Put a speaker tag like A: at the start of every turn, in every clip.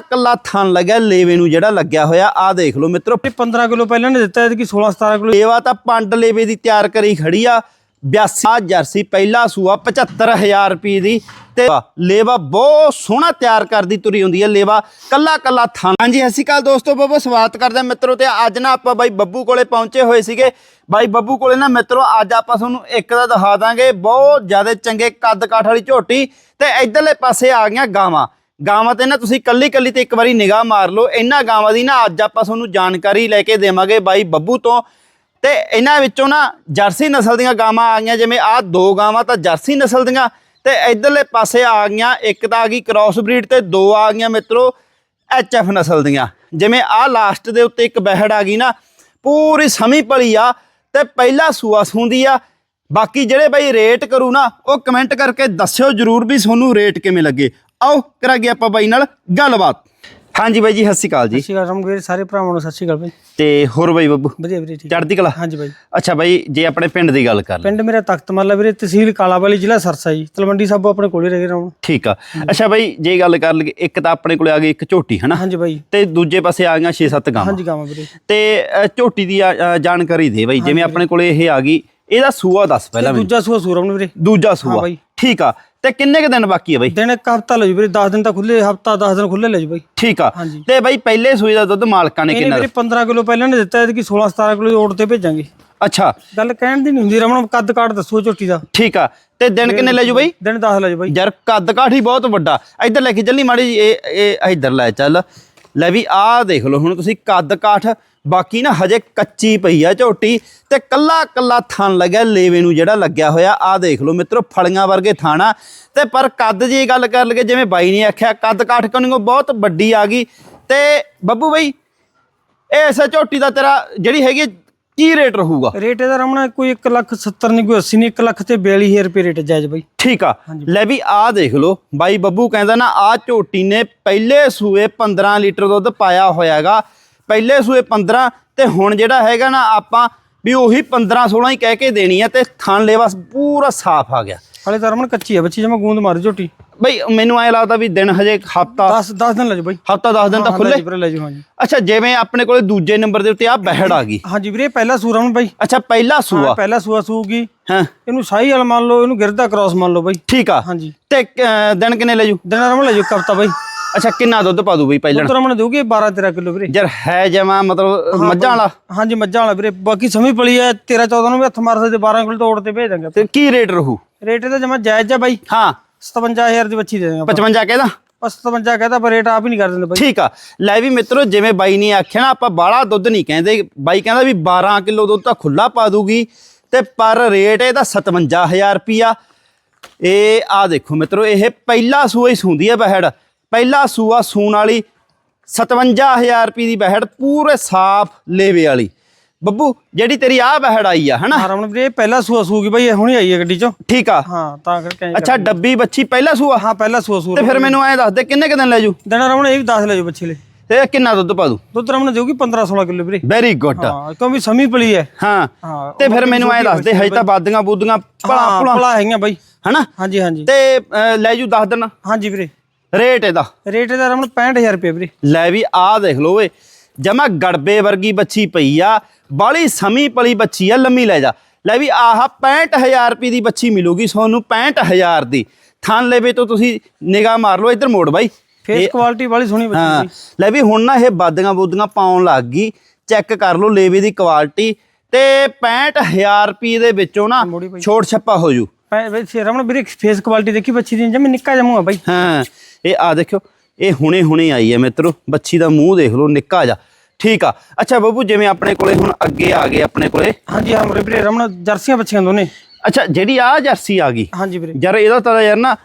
A: ਕੱਲਾ ਥਣ ਲੱਗਿਆ ਲੇਵੇ ਨੂੰ ਜਿਹੜਾ ਲੱਗਿਆ ਹੋਇਆ ਆ ਦੇਖ ਲਓ ਮਿੱਤਰੋ।
B: ਇਹ 15 ਕਿਲੋ ਪਹਿਲਾਂ ਨੇ ਦਿੱਤਾ ਇਹਦੀ 16 17 ਕਿਲੋ?
A: ਲੇਵਾ ਤਾਂ ਪੰਡ ਲੇਵੇ ਦੀ ਤਿਆਰ ਕਰੀ ਖੜੀ ਆ 82 ਜਰਸੀ ਪਹਿਲਾ ਸੂਆ 75000 ਰੁਪਏ ਦੀ। ਤੇ ਲੇਵਾ ਬਹੁਤ ਸੋਹਣਾ ਤਿਆਰ ਕਰਦੀ ਤੁਰੀ ਹੁੰਦੀ ਹੈ ਲੇਵਾ ਕੱਲਾ ਕੱਲਾ ਥਾਂ ਹਾਂਜੀ ਸਤਿ ਸ਼੍ਰੀ ਅਕਾਲ ਦੋਸਤੋ ਬੱਬੂ ਸਵਾਗਤ ਕਰਦੇ ਮਿੱਤਰੋ ਤੇ ਅੱਜ ਨਾ ਆਪਾਂ ਬਾਈ ਬੱਬੂ ਕੋਲੇ ਪਹੁੰਚੇ ਹੋਏ ਸੀਗੇ। ਬਾਈ ਬੱਬੂ ਕੋਲੇ ਨਾ ਮਿੱਤਰੋ ਅੱਜ ਆਪਾਂ ਤੁਹਾਨੂੰ ਇੱਕ ਦਾ ਦਿਖਾ ਦਾਂਗੇ ਬਹੁਤ ਜ਼ਿਆਦਾ ਚੰਗੇ ਕੱਦ ਕਾਠ ਵਾਲੀ ਝੋਟੀ ਤੇ ਇਧਰਲੇ ਪਾਸੇ ਆ ਗਈਆਂ ਗਾਵਾਂ। ਗਾਵਾਂ ਤੇ ਨਾ ਤੁਸੀਂ ਕੱਲੀ ਕੱਲੀ ਤੇ ਇੱਕ ਵਾਰੀ ਨਿਗਾਹ ਮਾਰ ਲਓ। ਇਹਨਾਂ ਗਾਵਾਂ ਦੀ ਨਾ ਅੱਜ ਆਪਾਂ ਤੁਹਾਨੂੰ ਜਾਣਕਾਰੀ ਲੈ ਕੇ ਦੇਵਾਂਗੇ ਬਾਈ ਬੱਬੂ ਤੋਂ। ਤੇ ਇਹਨਾਂ ਵਿੱਚੋਂ ਨਾ ਜਰਸੀ ਨਸਲ ਦੀਆਂ ਗਾਵਾਂ ਆ ਗਈਆਂ, ਜਿਵੇਂ ਆਹ ਦੋ ਗਾਵਾਂ ਤਾਂ ਜਰਸੀ ਨਸਲ ਦੀਆਂ। ਤੇ ਇਧਰਲੇ ਪਾਸੇ ਆ ਗਈਆਂ, ਇੱਕ ਤਾਂ ਆ ਗਈ ਕ੍ਰਾਸ ਬਰੀਡ ਤੇ ਦੋ ਆ ਗਈਆਂ ਮਿੱਤਰੋ ਐਚਐਫ ਨਸਲ ਦੀਆਂ। ਜਿਵੇਂ ਆਹ ਲਾਸਟ ਦੇ ਉੱਤੇ ਇੱਕ ਬਹਿੜ ਆ ਗਈ ਨਾ, ਪੂਰੀ ਸਮੀ ਪਲੀ ਆ ਤੇ ਪਹਿਲਾ ਸੂਆ ਸੁੰਦੀ ਆ। ਬਾਕੀ ਜਿਹੜੇ ਬਾਈ ਰੇਟ ਕਰੂ ਨਾ, ਉਹ ਕਮੈਂਟ ਕਰਕੇ ਦੱਸਿਓ ਜਰੂਰ ਵੀ ਤੁਹਾਨੂੰ ਰੇਟ ਕਿਵੇਂ ਲੱਗੇ। ਆਓ ਕਰਾਂਗੇ ਆਪਾਂ ਬਾਈ ਨਾਲ ਗੱਲਬਾਤ। ਹਾਂਜੀ ਬਾਈ ਜੀ ਸਤਿ ਸ਼੍ਰੀ ਅਕਾਲ ਜੀ।
B: ਸਤਿ ਸ਼੍ਰੀ ਅਕਾਲ ਰਾਮ ਵੀਰੇ ਸਾਰੇ ਭਰਾਵਾਂ ਨੂੰ ਸਤਿ ਸ਼੍ਰੀ ਅਕਾਲ ਬਾਈ।
A: ਤੇ ਹੋਰ ਬਾਈ ਬੱਬੂ?
B: ਵਧੀਆ ਵੀਰੇ ਠੀਕ।
A: ਚੜ੍ਹਦੀ ਕਲਾ?
B: ਹਾਂਜੀ ਬਾਈ।
A: ਅੱਛਾ ਬਾਈ ਜੇ ਆਪਣੇ ਪਿੰਡ ਦੀ ਗੱਲ ਕਰ ਲੈ
B: ਪਿੰਡ ਮੇਰਾ ਤਖਤ ਮੱਲਾ ਵੀਰੇ ਤਹਿਸੀਲ ਕਾਲਾਵਾਲੀ ਜ਼ਿਲ੍ਹਾ ਸਰਸਾ ਜੀ ਤਲਵੰਡੀ ਸਾਬੋ ਆਪਣੇ ਕੋਲੇ ਰਹਿ ਰਾਮ।
A: ਠੀਕ ਆ। ਅੱਛਾ ਬਾਈ ਜੇ ਗੱਲ ਕਰ ਲਈਏ ਇੱਕ ਤਾਂ ਆਪਣੇ ਕੋਲੇ ਆ ਗਈ ਇੱਕ ਝੋਟੀ ਹਨਾ?
B: ਹਾਂਜੀ ਬਾਈ।
A: ਤੇ ਦੂਜੇ ਪਾਸੇ ਆ ਗਈਆਂ 6-7 ਗਾਵਾਂ।
B: ਹਾਂਜੀ ਗਾਵਾਂ ਵੀਰੇ।
A: ਤੇ ਅ, ਝੋਟੀ ਦੀ ਆ- ਅ, ਜਾਣਕਾਰੀ ਦੇ ਬਾਈ ਜਿਵੇਂ ਆਪਣੇ ਕੋਲੇ ਇਹ ਆ ਗਈ ਇਹਦਾ ਸੂਆ ਦੱਸ ਪਹਿਲਾਂ ਮੈਨੂੰ
B: ਦੂਜਾ ਸੂਆ ਸੂਰਮ ਨੂੰ ਵੀਰੇ।
A: ਦੂਜਾ ਸੂਆ।
B: ਬਾਈ।
A: ਠੀਕ ਆ। ਤੇ ਕਿੰਨੇ ਕ ਦਿਨ ਬਾਕੀ ਆ ਬਾਈ?
B: ਦਿਨ ਇੱਕ ਹਫਤਾ ਲੈ ਜੀ ਵੀਰੇ 10 ਦਿਨ ਤਾਂ ਖੁੱਲੇ ਹਫਤਾ 10 ਦਿਨ ਖੁੱਲੇ ਲੈ ਜੀ ਬਾਈ।
A: ਠੀਕ ਆ।
B: ਹਾਂਜੀ।
A: ਤੇ ਬਾਈ ਪਹਿਲੇ ਸੂਏ ਦਾ ਦੁੱਧ ਮਾਲਕਾਂ ਨੇ
B: ਇਹਨੇ
A: ਕਿੰਨਾ
B: ਵੀਰੇ 15 ਕਿਲੋ ਪਹਿਲਾਂ ਨੇ ਦਿੱਤਾ ਇਹਦੀ 16 17 ਕਿਲੋ ਓੜ ਤੇ ਭੇਜਾਂਗੇ।
A: ਅੱਛਾ।
B: ਗੱਲ ਕਹਿਣ ਦੀ ਨਹੀਂ ਹੁੰਦੀ ਰਮਣ ਕੱਦ ਕਾਟ ਦੱਸੋ ਝੋਟੀ ਦਾ।
A: ਠੀਕ ਆ। ਤੇ ਦਿਨ ਕਿੰਨੇ ਲੈ ਜੂ ਬਾਈ?
B: ਦਿਨ 10 ਲੈ ਜੀ ਬਾਈ।
A: ਯਾਰ ਕੱਦ ਕਾਠ ਹੀ ਬਹੁਤ ਵੱਡਾ। ਇੱਧਰ ਲੈ ਕੇ ਚੱਲੀ ਮਾੜੀ ਜਿਹੀ, ਇਹ ਇਹ ਇੱਧਰ ਲੈ ਚੱਲ। ਲੈ ਵੀ ਆਹ ਦੇਖ ਲਓ, ਹੁਣ ਤੁਸੀਂ ਕੱਦ ਕਾਠ, ਬਾਕੀ ਨਾ ਹਜੇ ਕੱਚੀ ਪਈ ਆ ਝੋਟੀ ਤੇ ਕੱਲਾ ਕੱਲਾ ਥਣ ਲੱਗਿਆ, ਲੇਵੇ ਨੂੰ ਜਿਹੜਾ ਲੱਗਿਆ ਹੋਇਆ, ਆਹ ਦੇਖ ਲਓ ਮਿੱਤਰੋ, ਫਲੀਆਂ ਵਰਗੇ ਥਾਣਾ। ਤੇ ਪਰ ਕੱਦ ਜੇ ਗੱਲ ਕਰ ਲਗੇ ਜਿਵੇਂ ਬਾਈ ਨੇ ਆਖਿਆ, ਕੱਦ ਕਾਠ ਕਨਿਓ ਬਹੁਤ ਵੱਡੀ ਆ ਗਈ। ਤੇ ਬੱਬੂ ਬਈ, ਇਸ ਝੋਟੀ ਦਾ ਤੇਰਾ ਜਿਹੜੀ ਹੈਗੀ ਕੀ ਰੇਟ ਰਹੂਗਾ?
B: ਰੇਟ ਇਹਦਾ ਰਮਣਾ ਕੋਈ 1 ਲੱਖ 70 ਨਹੀਂ ਕੋਈ 80 ਨਹੀਂ 1 ਲੱਖ ਤੇ 42000 ਰੁਪਏ ਰੇਟ ਜਾਇਜ਼ ਬਾਈ।
A: ਠੀਕ ਆ। ਲੈ ਵੀ ਆਹ ਦੇਖ ਲਓ ਬਾਈ ਬੱਬੂ ਕਹਿੰਦਾ ਨਾ ਆਹ ਝੋਟੀ ਨੇ ਪਹਿਲੇ ਸੂਏ 15 ਲੀਟਰ ਦੁੱਧ ਪਾਇਆ ਹੋਇਆਗਾ। ਪਹਿਲੇ ਸੂਏ 15 ਤੇ ਹੁਣ ਜਿਹੜਾ ਹੈਗਾ ਨਾ ਆਪਾਂ ਵੀ ਉਹੀ 15 16 ਹੀ ਕਹਿ ਕੇ ਦੇਣੀ ਆ ਤੇ ਥਣ ਲੇਵਾ ਪੂਰਾ ਸਾਫ਼ ਆ ਗਿਆ।
B: ਹਾਲੇ ਤਾਂ ਰਮਣ ਕੱਚੀ ਆ ਬੱਚੀ ਜਮਾ ਗੂੰਦ ਮਾਰ ਝੋਟੀ।
A: ਬਈ ਮੈਨੂੰ ਐ ਲੱਗਦਾ ਵੀ ਦਿਨ ਹਜੇ ਹਫਤਾ
B: 10 10 ਦਿਨ ਲੈ ਜੀ ਬਾਈ।
A: ਹਫਤਾ 10 ਦਿਨ ਤਾਂ ਖੁੱਲੇ
B: ਲੈ ਜੀ ਹਾਂਜੀ।
A: ਅੱਛਾ ਜਿਵੇਂ ਆਪਣੇ ਕੋਲੇ ਦੂਜੇ ਨੰਬਰ ਦੇ ਉੱਤੇ ਆ ਬਹਿੜ ਆ ਗਈ।
B: ਹਾਂਜੀ ਵੀਰੇ ਪਹਿਲਾ ਸੂਰਾ ਨੂੰ ਬਾਈ।
A: ਅੱਛਾ ਪਹਿਲਾ ਸੂਆ।
B: ਪਹਿਲਾ ਸੂਆ ਸੂਗੀ।
A: ਹਾਂ।
B: ਇਹਨੂੰ ਸਾਈ ਵਾਲ ਮੰਨ ਲਓ ਇਹਨੂੰ ਗਿਰਦਾ ਕ੍ਰਾਸ ਮੰਨ ਲਓ ਬਾਈ।
A: ਠੀਕ ਆ।
B: ਹਾਂਜੀ।
A: ਤੇ ਦਿਨ ਕਿੰਨੇ ਲੈ ਜੂ
B: ਦਿਨ ਰਮਣ ਲੈ ਜੀ ਕਪਤਾ ਬਾਈ।
A: ਅੱਛਾ ਕਿੰਨਾ ਦੁੱਧ ਪਾ ਦੂ ਬਈ ਪਹਿਲਣ
B: ਉਤਰ ਰਮਣ ਦੇਊਗੀ 12 13 ਕਿਲੋ ਵੀਰੇ।
A: ਯਾਰ ਹੈ ਜਮਾ ਮਤਲਬ ਮੱਝਾਂ ਵਾਲਾ?
B: ਹਾਂਜੀ ਮੱਝਾਂ ਵਾਲਾ ਵੀਰੇ। ਬਾਕੀ ਸਮੀ ਪਲੀ ਹੈ 13 14 ਨੂੰ ਵੀ ਹੱਥ ਮਾਰ ਸਕਦੇ 12 ਕਿਲੋ ਤੋੜ ਤੇ ਭੇਜ ਦਾਂਗੇ
A: ਤੇ ਕੀ ਰੇਟ ਰਹੂ?
B: ਰੇਟ ਇਹਦਾ ਜਮਾ ਜਾਇਜ਼ ਆ ਬਾਈ।
A: ਹਾਂ।
B: 57000 ਦੀ ਬੱਚੀ ਦੇ ਦਾਂਗੇ
A: 55 ਕਹਿੰਦਾ
B: ਬਸ 57 ਕਹਦਾ ਪਰ ਰੇਟ ਆਪ ਹੀ ਨਹੀਂ ਕਰ ਦਿੰਦੇ ਬਾਈ।
A: ਠੀਕ ਆ। ਲੈ ਵੀ ਮਿੱਤਰੋ ਜਿਵੇਂ ਬਾਈ ਨੇ ਆਖਿਆ ਨਾ ਆਪਾਂ ਬਾਹਲਾ ਦੁੱਧ ਨਹੀਂ ਕਹਿੰਦੇ। ਬਾਈ ਕਹਿੰਦਾ ਵੀ 12 ਕਿਲੋ ਦੁੱਧ ਤਾਂ ਖੁੱਲਾ ਪਾ ਦੂਗੀ ਤੇ ਪਰ ਰੇਟ ਇਹਦਾ 57000 ਰੁਪਿਆ ਇਹ ਆ ਦੇਖੋ ਮਿੱਤਰੋ ਇਹ ਪਹਿਲਾ ਸੂਆ ਹੀ ਸੂੰਦੀ ਹੈ ਬਹਿੜ। ਪਹਿਲਾ ਸੂਆ ਸੂਣ ਵਾਲੀ 57000 ਰੁਪਏ ਦੀ ਬਹਿੜ ਪੂਰੇ ਸਾਫ਼ ਲੇਵੇ ਵਾਲੀ। ਬੱਬੂ ਜਿਹੜੀ ਤੇਰੀ ਆ ਬਹਿੜ ਆਈ ਆ ਹਨਾ?
B: ਰਮਣ ਵੀਰੇ ਇਹ ਪਹਿਲਾ ਸੂਆ ਸੂਗੀ ਬਾਈ ਇਹ ਹੁਣੀ ਆਈ ਹੈ ਗੱਡੀ ਚੋਂ।
A: ਠੀਕ ਆ।
B: ਹਾਂ ਤਾਂ ਕਰਕੇ
A: ਅੱਛਾ ਡੱਬੀ ਬੱਚੀ ਪਹਿਲਾ ਸੂਆ?
B: ਹਾਂ ਪਹਿਲਾ ਸੂਆ ਸੂਰ
A: ਤੇ ਫਿਰ ਮੈਨੂੰ ਐਂ ਦੱਸ ਦੇ ਕਿੰਨੇ ਕੁ ਦਿਨ ਲੈ ਜੂ?
B: ਦੇਣਾ ਰਮਣ ਇਹ ਵੀ 10 ਲੈ ਜਾਓ ਬੱਚੇ ਲਈ।
A: ਤੇ ਕਿੰਨਾ ਦੁੱਧ ਪਾ ਦੂ?
B: ਦੁੱਧ ਰਮਣ ਦੇਊਗੀ 15 16 ਕਿਲੋ ਵੀਰੇ।
A: ਵੈਰੀ ਗੁੱਡ
B: ਹਾਂ ਕਿਉਂਕਿ ਸਮੀ ਪਲੀ ਹੈ
A: ਹਾਂ ਤੇ ਫਿਰ ਮੈਨੂੰ ਐਂ ਦੱਸ ਦੇ ਹਜੇ ਤਾਂ ਬਾਦੀਆਂ ਬੂਦੀਆਂ ਭਲਾ ਭੁਲਾ।
B: ਹੈਗੀਆਂ ਬਾਈ।
A: ਹਨਾ?
B: ਹਾਂਜੀ ਹਾਂਜੀ।
A: ਤੇ ਲੈ ਜੂ ਦੱਸ ਦਿਨ।
B: ਹਾਂਜੀ ਵੀਰੇ।
A: ਰੇਟ ਇਹਦਾ।
B: ਰੇਟ ਇਹਦਾ ਰਮਣ 65000 ਰੁਪਏ ਵੀਰੇ।
A: ਲੈ ਵੀ ਆਹ ਦੇਖ ਲਓ ਓਏ ਜਮਾ ਗੜਬੇ ਵਰਗੀ ਬੱਚੀ ਪਈ ਆ ਬਾਲੀ ਸਮੀ ਪਲੀ ਬੱਚੀ ਆ ਲੰਮੀ ਲੈ ਜਾ। ਲੈ ਵੀ ਆਹ 65000 ਰੁਪਏ ਦੀ ਬੱਚੀ ਮਿਲੂਗੀ ਤੁਹਾਨੂੰ 65000 ਦੀ। ਥਣ ਲੈਵੇ ਤੋਂ ਤੁਸੀਂ ਨਿਗਾਹ ਮਾਰ ਲਓ ਇੱਧਰ ਮੋੜ ਬਾਈ।
B: ਫੇਸ ਕੁਆਲਿਟੀ ਵਾਲੀ ਸੋਹਣੀ ਬੱਚੀ ਸੀ।
A: ਲੈ ਵੀ ਹੁਣ ਨਾ ਇਹ ਬਾਦੀਆਂ ਬੂਦੀਆਂ ਪਾਉਣ ਲੱਗ ਗਈ। ਚੈੱਕ ਕਰ ਲਓ ਲੇਵੇ ਦੀ ਕੁਆਲਿਟੀ ਤੇ 65000 ਰੁਪਏ ਦੇ ਵਿੱਚੋਂ ਨਾ। ਛੋਟ ਛੱਪਾ ਹੋ ਜੂ।
B: ਰਮਣ ਵੀਰੇ ਫੇਸ ਕੁਆਲਿਟੀ ਦੇਖੀ ਬੱਚੀ ਦੀ ਜਮੇ ਨਿੱਕਾ ਜਮੂ ਆ ਬਾਈ।
A: ਹਾਂ ਇਹ ਆ ਦੇਖਿਓ ਇਹ ਹੁਣੇ ਹੁਣੇ ਆਈ ਹੈ ਮਿੱਤਰੋ ਬੱਚੀ ਦਾ ਮੂੰਹ ਦੇਖ ਲਓ ਨਿੱਕਾ ਜਾ ਠੀਕ ਆ। ਅੱਛਾ ਬੱਬੂ ਜਿਵੇਂ ਆਪਣੇ ਕੋਲੇ ਹੁਣ ਅੱਗੇ ਆ ਗਏ ਆਪਣੇ ਕੋਲੇ।
B: ਹਾਂਜੀ ਹਾਂ ਮੇਰੇ ਵੀਰੇ ਰਮਣ ਜਰਸੀਆਂ ਬੱਚੀਆਂ ਦੋਨੇ।
A: ਅੱਛਾ ਜਿਹੜੀ ਆ ਜਰਸੀ ਆ ਗਈ।
B: ਹਾਂਜੀ ਵੀਰੇ।
A: ਯਾਰ ਇਹਦਾ ਤਾਂ ਯਾਰ ਨਾ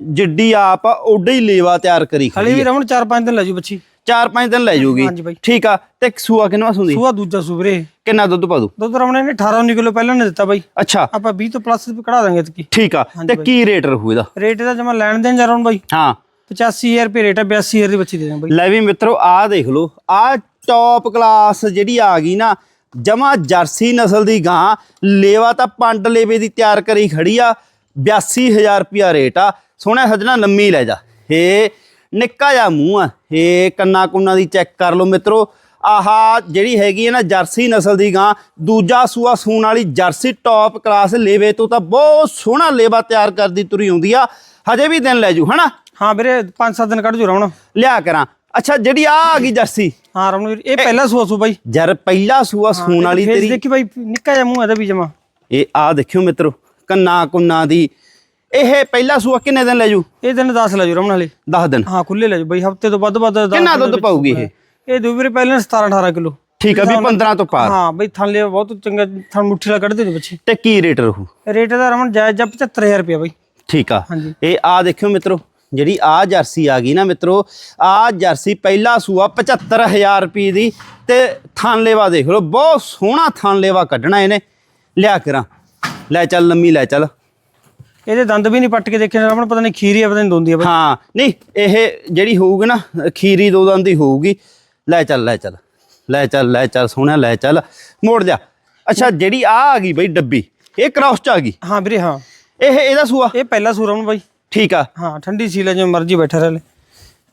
A: ਜਿੱਡੀ ਆਪ ਆ ਓਡੇ ਹੀ ਲੇਵਾ ਤਿਆਰ ਕਰੀ
B: ਹਲੇ ਵੀ ਰਮਣ 4-5 ਦਿਨ ਲੈ ਜੂ ਬੱਚੀ।
A: ਚਾਰ ਪੰਜ ਦਿਨ ਲੈ ਜੂਗੀ।
B: ਹਾਂਜੀ ਬਾਈ।
A: ਠੀਕ ਆ। ਤੇ ਸੂਆ ਕਿੰਨਾ ਸੁੰਦੀ?
B: ਸੂਆ ਦੂਜਾ ਸੂ ਵੀਰੇ।
A: ਕਿੰਨਾ ਦੁੱਧ ਪਾ ਦੂ
B: ਦੁੱਧ ਰਮਣ ਨੇ 18-19 ਕਿਲੋ ਪਹਿਲਾਂ ਨੇ ਦਿੱਤਾ ਬਾਈ।
A: ਅੱਛਾ।
B: ਆਪਾਂ 20 ਤੋਂ ਪਲੱਸ ਵੀ ਕਢਾ ਦਾਂਗੇ ਇਤਕੀ।
A: ਠੀਕ ਆ। ਤੇ ਕੀ ਰੇਟ ਰਹੂ ਇਹਦਾ?
B: ਰੇਟ ਇਹਦਾ ਜਮਾ ਲੈਣ ਦੇਣ ਜਾ ਰਹਾ ਬਾਈ।
A: ਹਾਂ।
B: 85000 ਰੁਪਏ ਰੇਟ ਹੈ 82000 ਦੀ ਬੱਚੀ ਦੇ ਦਾਂ ਬਾਈ।
A: ਲੈ ਵੀ ਮਿੱਤਰੋ, ਆਹ ਦੇਖ ਲਓ, ਆਹ ਟੌਪ ਕਲਾਸ ਜਿਹੜੀ ਆ ਗਈ ਨਾ, ਜਮਾ ਜਰਸੀ ਨਸਲ ਦੀ ਗਾਂ, ਲੇਵਾ ਤਾਂ ਪੰਡ ਲੇਵੇ ਦੀ ਤਿਆਰ ਕਰੀ ਖੜੀ ਆ 82000 ਰੁਪਿਆ ਰੇਟ ਆ, ਸੋਹਣਾ ਸਜਣਾ ਲੰਮੀ ਲੈ ਜਾ। ਏ ਨਿੱਕਾ ਜਿਹਾ ਮੂੰਹ ਆ ਇਹ ਕੰਨਾ ਕੁੰਨਾ ਦੀ ਚੈੱਕ ਕਰ ਲਓ ਮਿੱਤਰੋ। ਆਹ, ਜਿਹੜੀ ਹੈਗੀ ਹੈ ਨਾ ਜਰਸੀ ਨਸਲ ਦੀ ਗਾਂ, ਦੂਜਾ ਸੂਆ ਸੂਣ ਵਾਲੀ ਜਰਸੀ ਟੌਪ ਕਲਾਸ ਲੇਵੇ ਤੋਂ ਤਾਂ ਬਹੁਤ ਸੋਹਣਾ ਲੇਵਾ ਤਿਆਰ ਕਰਦੀ ਤੁਰੀ ਆਉਂਦੀ ਆ। ਹਜੇ ਵੀ ਦਿਨ ਲੈ ਜੂ, ਹਨਾ?
B: ਹਾਂ ਵੀਰੇ 5-7 ਦਿਨ ਕੱਢ ਜੂ ਰਮਣ
A: ਲਿਆ ਕਰਾਂ। ਅੱਛਾ ਜਿਹੜੀ ਆ ਆ ਗਈ ਜਰਸੀ।
B: ਹਾਂ ਰਮਣ ਵੀਰ ਇਹ ਪਹਿਲਾ ਸੂਆ ਸੂ ਬਾਈ।
A: ਜਰ ਪਹਿਲਾ ਸੂਆ ਸੂਣ ਵਾਲੀ ਤੇਰੀ।
B: ਦੇਖੀ ਬਾਈ ਨਿੱਕਾ ਜਿਹਾ ਮੂੰਹ ਇਹਦਾ ਵੀ ਜਮਾ।
A: ਇਹ ਆ ਦੇਖਿਓ ਮਿੱਤਰੋ ਕੰਨਾ ਕੁੰਨਾ ਦੀ। ਇਹ ਪਹਿਲਾ ਸੂਆ ਕਿੰਨੇ ਦਿਨ ਲੈ ਜੂ?
B: ਇਹ ਦਿਨ 10 ਲੈ ਜੂ ਰਮਣ ਹਲੇ
A: 10 ਦਿਨ।
B: ਹਾਂ ਖੁੱਲੇ ਲੈ ਜੂ ਬਾਈ ਹਫ਼ਤੇ ਤੋਂ ਵੱਧ ਵੱਧ
A: ਕਿੰਨਾ ਦੁੱਧ ਪਾਊਗੀ ਇਹ?
B: ਇਹ ਦੋ ਵੀਰੇ ਪਹਿਲਾਂ 17 18 ਕਿਲੋ।
A: ਠੀਕ ਆ ਵੀ 15 ਤੋਂ ਪਾਰ।
B: ਹਾਂ ਬਈ ਥਣ ਲਿਆ ਬਹੁਤ ਚੰਗਾ ਥਣ ਮੁੱਠੀ ਵਾਲਾ ਕੱਢਦੇ ਨੇ ਬੱਚੇ
A: ਤੇ ਕੀ ਰੇਟ ਰਹੂ?
B: ਰੇਟ ਦਾ ਰਮਣ ਜਾਇਜ਼ ਜਾਂ 75000 ਰੁਪਏ ਬਾਈ।
A: ਠੀਕ ਆ।
B: ਹਾਂਜੀ।
A: ਇਹ ਆ ਦੇਖਿਓ ਮਿੱਤਰੋ ਜਿਹੜੀ ਆ ਜਰਸੀ ਆ ਗਈ ਨਾ ਮਿੱਤਰੋ ਆ ਜਰਸੀ ਪਹਿਲਾ ਸੂਆ 75000 ਰੁਪਏ ਦੀ ਤੇ ਥਾਨਲੇਵਾ ਦੇਖ ਲਓ ਬਹੁਤ ਸੋਹਣਾ ਥਾਨਲੇਵਾ ਕੱਢਣਾ ਇਹਨੇ। ਲਿਆ ਕਰਾਂ। ਲੈ ਚੱਲ ਲੰਮੀ ਲੈ ਚੱਲ।
B: ਇਹਦੇ ਦੰਦ ਵੀ ਨਹੀਂ ਪੱਟ ਕੇ ਦੇਖੇ ਰਮਣ ਪਤਾ ਨਹੀਂ ਖੀਰੀ ਆ ਪਤਾ ਨਹੀਂ ਦੋਂਦੀ ਆ
A: ਹਾਂ ਨਹੀਂ ਇਹ ਜਿਹੜੀ ਹੋਊਗੀ ਨਾ ਖੀਰੀ ਦੋ ਦੰਦ ਦੀ ਹੋਊਗੀ। ਲੈ ਚੱਲ ਲੈ ਚੱਲ। ਲੈ ਚੱਲ ਲੈ ਚੱਲ ਸੋਹਣਾ ਲੈ ਚੱਲ। ਮੋੜ ਜਾ। ਅੱਛਾ ਜਿਹੜੀ ਆ ਆ ਗਈ ਬਈ ਡੱਬੀ ਇਹ ਕ੍ਰਾਸ ਚ ਆ ਗਈ?
B: ਹਾਂ ਵੀਰੇ ਹਾਂ।
A: ਇਹ ਇਹਦਾ ਸੂਆ?
B: ਇਹ ਪਹਿਲਾ ਸੂ ਰਮਣ ਬਾਈ।
A: ਠੀਕ ਆ।
B: ਹਾਂ ਠੰਡੀ ਸੀ ਲੈ ਜਿਵੇਂ ਮਰਜ਼ੀ ਬੈਠਾ ਰਹਿ ਲੈ।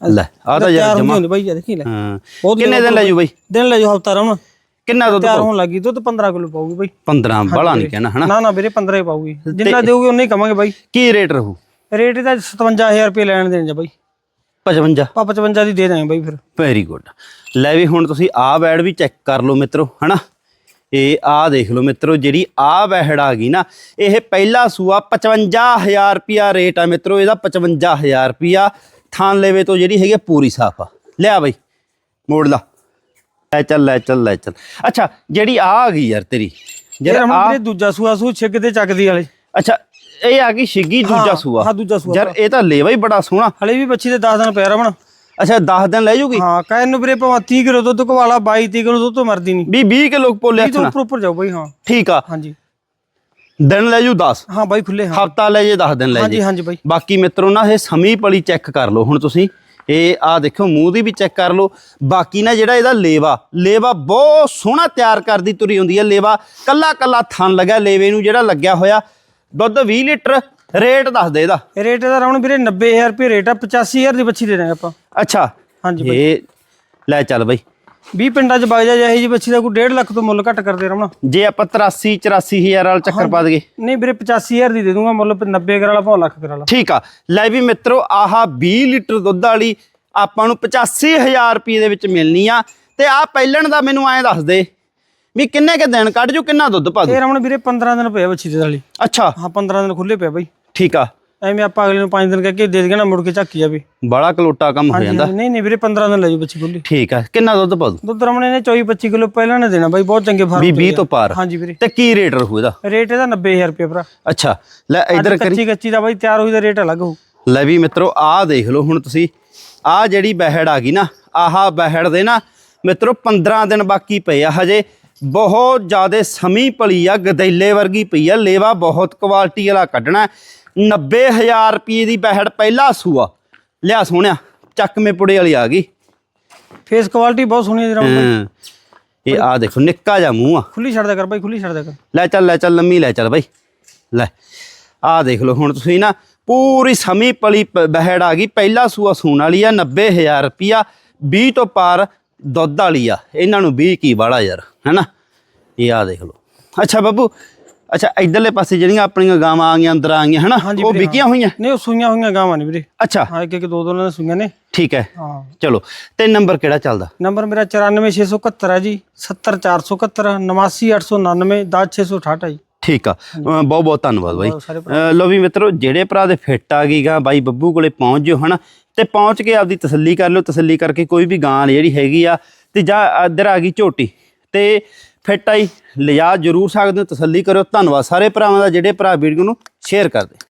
A: ਲੈ ਆ ਤਾਂ ਯਾਰ ਜਮਾ।
B: ਹੁੰਦੀ ਬਾਈ ਦੇਖੀ ਲੈ।
A: ਹਾਂ। ਕਿੰਨੇ ਦਿਨ ਲੈ ਜੂ ਬਈ?
B: ਦਿਨ ਲੈ ਜੂ ਹਫਤਾ ਰਮਣ
A: ਕਿੰਨਾ ਦੁੱਧ
B: ਤਿਆਰ ਹੋਣ ਲੱਗੀ ਦੁੱਧ 15 ਕਿਲੋ ਪਾਊਗੀ ਬਾਈ।
A: 15 ਬੜਾ ਨਹੀਂ ਕਹਿਣਾ ਹਨਾ?
B: ਨਾ ਨਾ ਵੀਰੇ 15 ਹੀ ਪਾਊਗੀ। ਜਿੰਨਾ ਦੇਊਗੀ ਉਨਾ ਹੀ ਕਵਾਂਗੇ ਬਾਈ।
A: ਕੀ ਰੇਟ ਰਹੂ?
B: ਰੇਟ ਇਹਦਾ 57000 ਰੁਪਏ ਲੈਣ ਦੇਣ ਜਾ ਬਾਈ।
A: 55
B: ਪਾ 55 ਦੀ ਦੇ ਦਾਂਗੇ ਬਾਈ ਫਿਰ।
A: ਵੈਰੀ ਗੁੱਡ ਲੈ ਵੀ ਹੁਣ ਤੁਸੀਂ ਆ ਬੈਡ ਵੀ ਚੈੱਕ ਕਰ ਲਓ ਮਿੱਤਰੋ ਹਨਾ? ਇਹ ਆ ਦੇਖ ਲਓ ਮਿੱਤਰੋ ਜਿਹੜੀ ਆ ਬੈਡ ਆ ਗਈ ਨਾ ਇਹ ਪਹਿਲਾ ਸੂਆ 55000 ਰੁਪਿਆ ਰੇਟ ਆ ਮਿੱਤਰੋ ਇਹਦਾ 55000 ਰੁਪਿਆ ਥਾਨ ਲੈਵੇ ਤੋਂ ਜਿਹੜੀ ਹੈਗੀ ਪੂਰੀ ਸਾਫ਼ ਆ। ਲਿਆ ਬਈ ਮੋੜ ਲਾ। ਲੈ ਚੱਲ ਲੈ ਚੱਲ ਲੈ ਚੱਲ। ਅੱਛਾ ਜਿਹੜੀ ਆ ਆ ਗਈ ਯਾਰ ਤੇਰੀ ਜਿਹੜਾ ਆ
B: ਦੂਜਾ ਸੂਆ ਸੂ ਛਿੱਗ ਤੇ ਚੱਕਦੀ ਵਾਲੇ
A: ਅੱਛਾ ਇਹ ਆ ਗਈ ਛਿੱਗੀ ਦੂਜਾ ਸੂਆ।
B: ਹਾਂ, ਦੂਜਾ ਸੂਆ
A: ਯਾਰ ਇਹ ਤਾਂ ਲੇਵਾ ਹੀ ਬੜਾ ਸੋਹਣਾ।
B: ਹਲੇ ਵੀ ਬੱਚੀ ਦੇ 10 ਦਿਨ ਪਿਆ ਰਮਣ
A: ਅੱਛਾ 10 ਦਿਨ ਲੈ ਜੂਗੀ?
B: ਹਾਂ ਕਹਿ ਨੂੰ ਵੀਰੇ ਭਾਵੇਂ 30 ਕਿਲੋ ਦੁੱਧ ਕਵਾਲਾ 22 30 ਕਿਲੋ ਦੁੱਧ ਤੋਂ ਮਰਦੀ ਨਹੀਂ।
A: ਵੀ 20 ਕਿਲੋ ਪੋਲੇ ਹੱਥਣਾ
B: ਉੱਪਰ ਉੱਪਰ ਜਾਓ ਬਾਈ ਹਾਂ।
A: ਠੀਕ ਆ।
B: ਹਾਂਜੀ।
A: ਦਿਨ ਲੈ ਜੂ 10
B: ਹਾਂ ਬਾਈ ਖੁੱਲੇ ਹਾਂ।
A: ਹਫਤਾ ਲੈ ਜੇ 10 ਦਿਨ ਲੈ
B: ਹਾਂਜੀ
A: ਜੇ।
B: ਹਾਂਜੀ ਬਾਈ।
A: ਬਾਕੀ ਮਿੱਤਰੋ ਨਾ ਇਹ ਸਮੀ ਪਲੀ ਚੈੱਕ ਕਰ ਲਓ ਹੁਣ ਤੁਸੀਂ। ਇਹ ਆ ਦੇਖੋ ਮੂੰਹ ਦੀ ਵੀ ਚੈੱਕ ਕਰ ਲਓ। ਬਾਕੀ ਨਾ ਜਿਹੜਾ ਇਹਦਾ ਲੇਵਾ ਲੇਵਾ ਬਹੁਤ ਸੋਹਣਾ ਤਿਆਰ ਕਰਦੀ ਤੁਰੀ ਹੁੰਦੀ ਹੈ ਲੇਵਾ ਕੱਲਾ ਕੱਲਾ ਥਣ ਲੱਗਾ ਲੇਵੇ ਨੂੰ ਜਿਹੜਾ ਲੱਗਿਆ ਹੋਇਆ। ਦੁੱਧ 20 ਲੀਟਰ ਰੇਟ ਦੱਸ ਦੇ ਇਹਦਾ।
B: ਇਹ ਰੇਟ ਦਾ ਰਮਣ ਵੀਰੇ 90000 ਰੁਪਏ ਰੇਟ ਆ 85000 ਦੀ ਬੱਚੀ ਦੇ ਦਾਂਗੇ ਆਪਾਂ।
A: ਅੱਛਾ
B: ਹਾਂਜੀ
A: ਇਹ ਲੈ ਚੱਲ ਬਈ।
B: 20 ਪਿੰਡਾਂ 'ਚ ਵਗ ਜਾ ਜਿਹੀ ਜੀ ਬੱਚੀ ਦਾ ਕੋਈ 1.5 ਲੱਖ ਤੋਂ ਮੁੱਲ ਘੱਟ ਕਰਦੇ ਰਮਣਾ
A: ਜੇ ਆਪਾਂ 83 84000 ਵਾਲਾ ਚੱਕਰ ਪਾ ਦਈਏ।
B: ਨਹੀਂ ਵੀਰੇ 85000 ਦੀ ਦੇ ਦੂੰਗਾ ਮੁੱਲ 90 ਕਰ ਵਾਲਾ ਭਾਵੇਂ ਲੱਖ ਕਰ ਵਾਲਾ
A: ਠੀਕ ਆ। ਲੈ ਵੀ ਮਿੱਤਰੋ ਆਹ 20 ਲੀਟਰ ਦੁੱਧ ਵਾਲੀ ਆਪਾਂ ਨੂੰ 85000 ਰੁਪਏ ਦੇ ਵਿੱਚ ਮਿਲਣੀ ਆ। ਤੇ ਆ ਪਹਿਲਣ ਦਾ ਮੈਨੂੰ ਐਂ ਦੱਸ ਦੇ। ਵੀ ਕਿੰਨੇ ਕੇ ਦਿਨ ਕੱਢ ਜੂ ਕਿੰਨਾ ਦੁੱਧ ਪਾ ਦੂ?
B: ਇਹ ਰਮਣ ਵੀਰੇ 15 ਦਿਨ ਪਏ ਬੱਚੀ ਦੇ ਵਾਲੀ
A: ਅੱਛਾ।
B: ਹਾਂ 15 ਦਿਨ ਖੁੱਲੇ ਪਿਆ ਬਾਈ।
A: ਠੀਕ ਆ।
B: ਐਵੇਂ ਆਪਾਂ ਅਗਲੇ ਨੂੰ 5 ਦਿਨ ਕਹਿ ਕੇ ਦੇ ਦੇਣਾ ਮੁੜ ਕੇ ਝੱਕੀ ਜਾਵੇ।
A: ਬੜਾ ਕਲੋਟਾ ਕੰਮ ਹੋ ਜਾਂਦਾ।
B: ਨਹੀਂ ਨਹੀਂ ਵੀਰੇ 15 ਦਿਨ ਲੈ ਜੂ ਬੱਚੀ ਖੁੱਲੀ
A: ਠੀਕ ਆ। ਕਿੰਨਾ ਦੁੱਧ ਪਾ ਦੂ?
B: ਦੁੱਧ ਰਮਣੇ ਨੇ 24 25 ਕਿਲੋ ਪਹਿਲਾਂ ਨੇ ਦੇਣਾ ਬਾਈ ਬਹੁਤ ਚੰਗੇ
A: ਵੀ
B: ਫਾਰਮ
A: 20 ਤੋਂ ਪਾਰ।
B: ਹਾਂਜੀ ਵੀਰੇ।
A: ਤੇ ਕੀ ਰੇਟ ਰਹੂ ਇਹਦਾ?
B: ਰੇਟ ਇਹਦਾ 90000 ਰੁਪਏ ਭਰਾ।
A: ਅੱਛਾ। ਲੈ ਇਧਰ ਕਰੀ।
B: ਕੱਚੀ ਕੱਚੀ ਦਾ ਬਾਈ ਤਿਆਰ ਹੋਈ ਦਾ ਰੇਟ ਅਲੱਗ ਹੋਊ।
A: ਲੈ ਵੀ ਮਿੱਤਰੋ ਆਹ ਦੇਖ ਲਓ ਹੁਣ ਤੁਸੀਂ। ਆਹ ਜਿਹੜੀ ਬਹਿੜ ਆ ਗਈ ਨਾ ਆਹ ਬਹਿੜ ਦੇ ਨਾ ਮਿੱਤਰੋ 15 ਦਿਨ ਬਾਕੀ ਪਏ ਆ ਹਜੇ। ਬਹੁਤ ਜ਼ਿਆਦੇ ਸਮੀ ਪਲੀ ਆ ਗਦੈਲੇ ਵਰਗੀ ਪਈ ਆ ਲੇਵਾ ਬਹੁਤ ਕੁਆਲਿਟੀ ਵਾਲਾ ਕੱਢਣਾ 90000 ਰੁਪਏ ਦੀ ਬਹਿੜ ਪਹਿਲਾ ਸੂਆ। ਲਿਆ ਸੋਹਣਿਆ ਚੱਕਵੇਂ ਪੁੜੇ ਵਾਲੀ ਆ ਗਈ।
B: ਫੇਸ ਕੁਆਲਿਟੀ ਬਹੁਤ ਸੋਹਣੀ ਜਰਾ
A: ਇਹ ਆ ਦੇਖੋ ਨਿੱਕਾ ਜਿਹਾ ਮੂੰਹ ਆ।
B: ਖੁੱਲੀ ਛੱਡ ਕਰ ਬਾਈ ਖੁੱਲੀ ਛੱਡ ਕਰ।
A: ਲੈ ਚੱਲ ਲੈ ਚੱਲ ਲੰਮੀ ਲੈ ਚੱਲ ਬਾਈ। ਲੈ ਆਹ ਦੇਖ ਲਓ ਹੁਣ ਤੁਸੀਂ ਨਾ ਪੂਰੀ ਸਮੀ ਪਲੀ ਬਹਿੜ ਆ ਗਈ। ਪਹਿਲਾ ਸੂਆ ਸੂਣ ਵਾਲੀ ਆ 90000 ਰੁਪਿਆ 20 ਤੋਂ ਪਾਰ ਦੁੱਧ ਵਾਲੀ ਆ ਇਹਨਾਂ ਨੂੰ 20 ਕੀ ਵਾਲਾ ਯਾਰ ਹੈਨਾ? ਇਹ ਆ ਦੇਖ ਲਓ। ਅੱਛਾ ਬੱਬੂ ਅੱਛਾ ਇਧਰਲੇ ਪਾਸੇ ਜਿਹੜੀਆਂ ਆਪਣੀਆਂ ਗਾਵਾਂ ਆ ਗਈਆਂ ਅੰਦਰ ਆ ਗਈਆਂ ਹੈਨਾ? ਉਹ ਵਿਕੀਆਂ ਹੋਈਆਂ?
B: ਨਹੀਂ ਉਹ ਸੂਈਆਂ ਹੋਈਆਂ ਗਾਵਾਂ ਨੇ ਵੀਰੇ।
A: ਅੱਛਾ।
B: ਹਾਂ ਇੱਕ ਇੱਕ ਦੋ ਦੋ ਦੇ ਸੂਈਆਂ ਨੇ।
A: ਠੀਕ ਹੈ।
B: ਹਾਂ।
A: ਚਲੋ ਤੇ ਨੰਬਰ ਕਿਹੜਾ ਚੱਲਦਾ?
B: ਨੰਬਰ ਮੇਰਾ 94671 ਹੈ ਜੀ 70471 899 10668 ਜੀ।
A: ਠੀਕ ਆ। ਬਹੁਤ ਬਹੁਤ ਧੰਨਵਾਦ ਬਾਈ। ਲਓ ਵੀ ਮਿੱਤਰੋ ਜਿਹੜੇ ਭਰਾ ਦੇ ਫਿੱਟ ਆ ਗਈ ਗਾ ਬਾਈ ਬੱਬੂ ਕੋਲੇ ਪਹੁੰਚ ਜਿਓ ਹਨਾ ਤੇ ਪਹੁੰਚ ਕੇ ਆਪਦੀ ਤਸੱਲੀ ਕਰ ਲਿਓ। ਤਸੱਲੀ ਕਰਕੇ ਕੋਈ ਵੀ ਗਾਂ ਜਿਹੜੀ ਹੈਗੀ ਆ ਤੇ ਜਾਂ ਇੱਧਰ ਆ ਗਈ ਝੋਟੀ। ਤੇ ਫਿੱਟ ਆਈ ਲਿਜਾ ਜਰੂਰ ਸਕਦੇ ਹੋ ਤਸੱਲੀ ਕਰੋ ਧੰਨਵਾਦ ਸਾਰੇ ਭਰਾਵਾਂ ਦਾ ਜਿਹੜੇ ਭਰਾ ਵੀਡੀਓ ਨੂੰ ਸ਼ੇਅਰ ਕਰਦੇ।